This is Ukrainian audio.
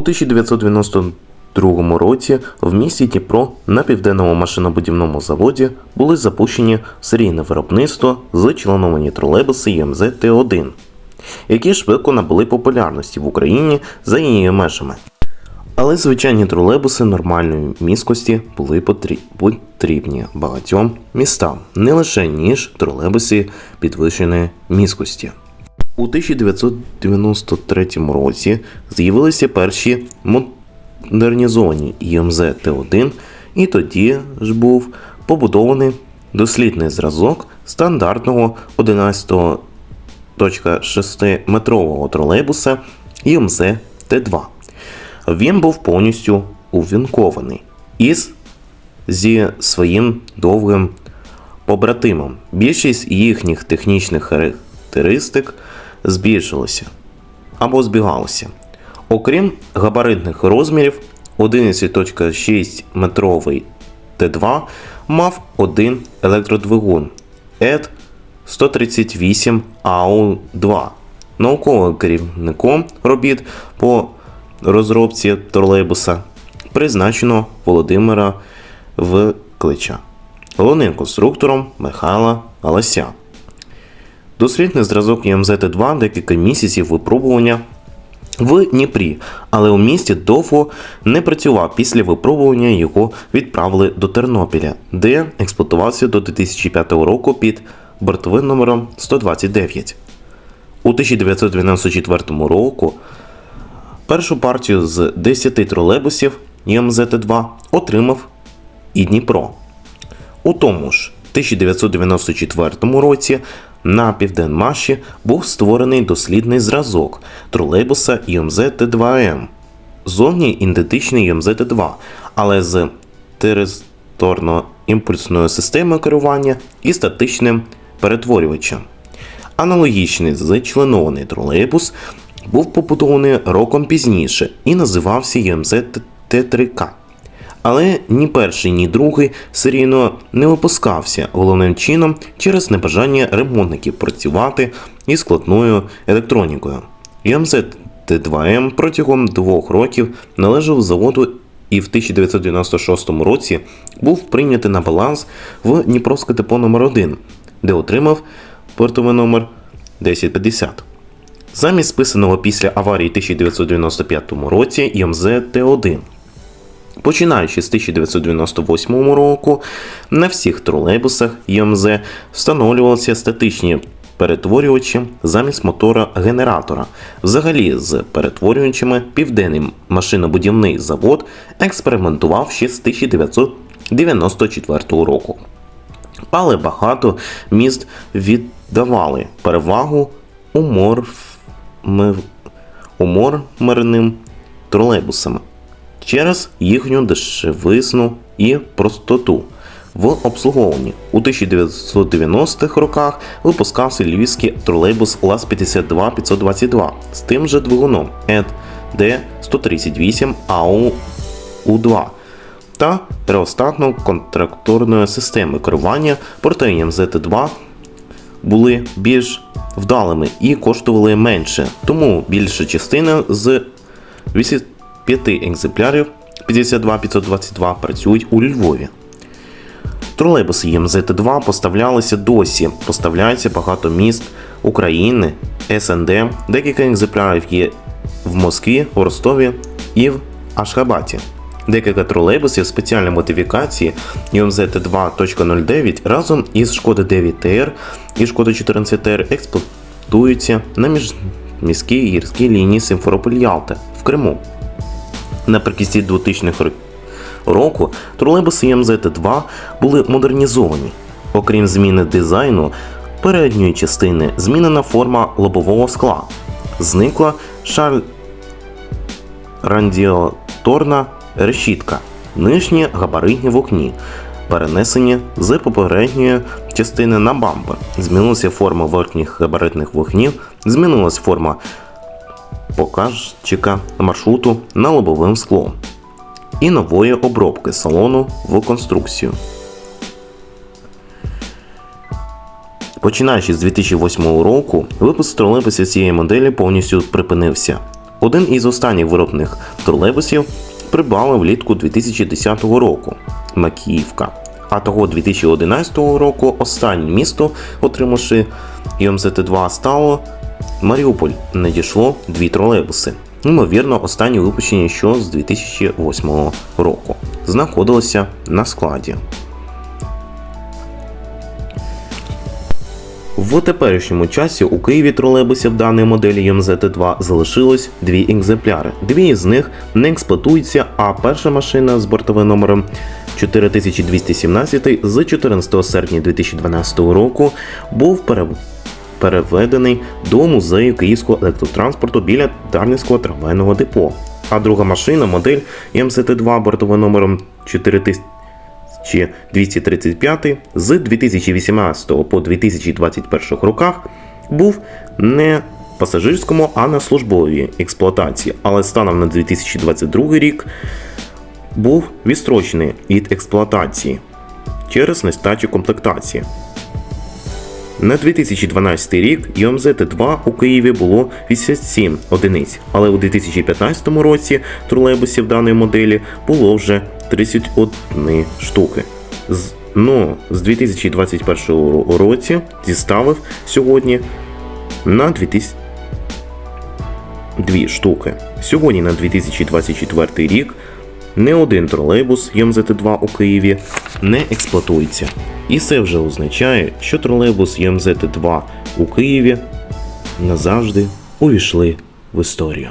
1992 році в місті Дніпро на південному машинобудівному заводі були запущені серійне виробництво з членовані тролейбуси ЄМЗ Т1, які швидко набули популярності в Україні за її межами. Але звичайні тролейбуси нормальної міськості були потрібні багатьом містам, не лише ніж тролейбуси підвищеної міськості. У 1993 році з'явилися перші модернізовані ІМЗ Т1, і тоді ж був побудований дослідний зразок стандартного 11.6 метрового тролейбуса ІМЗ Т2. Він був повністю увінкований із зі своїм довгим побратимом. Більшість їхніх технічних характеристик збільшилася або збігалося. Окрім габаритних розмірів, 11.6 метровий Т2 мав один електродвигун ED 138 АУ-2. Науковим керівником робіт по розробці тролейбуса призначено Володимира Вклича, головним конструктором Михайла Галася. Дослідний зразок ЄМЗ-Т2 декілька місяців випробування в Дніпрі, але у місті довго не працював. Після випробування його відправили до Тернопіля, де експлуатувався до 2005 року під бортовим номером 129. У 1994 року першу партію з 10 тролейбусів ЄМЗ-Т2 отримав і Дніпро. У тому ж 1994 році на Південмаші був створений дослідний зразок тролейбуса ІМЗ Т2М. Зовні ідентичний ІМЗ Т2, але з тиристорно-імпульсною системою керування і статичним перетворювачем. Аналогічний зачленований тролейбус був побудований роком пізніше і називався ЄМЗ Т3К. Але ні перший, ні другий серійно не випускався головним чином через небажання ремонтників працювати із складною електронікою. ЄМЗ Т2М протягом двох років належав заводу і в 1996 році був прийнятий на баланс в Дніпровське депо номер 1 де отримав портовий номер 1050. Замість списаного після аварії 1995 році ЄМЗ Т1. Починаючи з 1998 року, на всіх тролейбусах ЄМЗ встановлювалися статичні перетворювачі замість мотора генератора. Взагалі, з перетворювачами Південний машинобудівний завод експериментував ще з 1994 року. Але багато міст віддавали перевагу уморф- умормерним тролейбусам через їхню дешевизну і простоту. В обслуговуванні у 1990-х роках випускався львівський тролейбус ЛАЗ 52 522 з тим же двигуном ЕД Д138 АУ У2 та реостатно-контракторною системою керування проте МЗТ 2 були більш вдалими і коштували менше, тому більша частина з 85 екземплярів 52522 працюють у Львові. Тролейбуси ЄМЗ-Т2 поставлялися досі, поставляються багато міст України, СНД, декілька екземплярів є в Москві, в Ростові і в Ашхабаті. Декілька тролейбусів спеціальної модифікації ЮМЗ-Т2.09 разом із Шкода 9ТР і Шкода 14ТР експлуатуються на міжміській гірській лінії Симферополь-Ялта в Криму. Наприкінці 2000-х років року тролейбуси МЗТ-2 були модернізовані. Окрім зміни дизайну передньої частини, змінена форма лобового скла. Зникла шаль радіаторна решітка, нижні габаритні вогні, перенесені з попередньої частини на бампер. Змінилася форма верхніх габаритних вогнів, змінилась форма показчика маршруту на лобовим склом і нової обробки салону в конструкцію. Починаючи з 2008 року, випуск тролейбусів цієї моделі повністю припинився. Один із останніх виробних тролейбусів придбали влітку 2010 року Макіївка. А того 2011 року останнє місто, отримавши ЮМЗТ-2, стало Маріуполь. Надійшло дві тролейбуси. Ймовірно, останні випущені що з 2008 року. Знаходилися на складі. В теперішньому часі у Києві тролейбусів даної моделі МЗТ-2 залишилось дві екземпляри. Дві з них не експлуатуються, а перша машина з бортовим номером 4217 з 14 серпня 2012 року був пере- переведений до музею київського електротранспорту біля Дарницького трамвайного депо. А друга машина, модель МЗТ-2 бортовим номером 4000 чи 235 з 2018 по 2021 роках був не пасажирському, а на службовій експлуатації, але станом на 2022 рік був відстрочений від експлуатації через нестачу комплектації. На 2012 рік ЮМЗТ-2 у Києві було 87 одиниць, але у 2015 році тролейбусів даної моделі було вже 31 штуки. З, ну, з 2021 році зіставив сьогодні на 2000 дві штуки. Сьогодні на 2024 рік не один тролейбус ЮМЗТ-2 у Києві не експлуатується. І це вже означає, що тролейбус ЮМЗТ-2 у Києві назавжди увійшли в історію.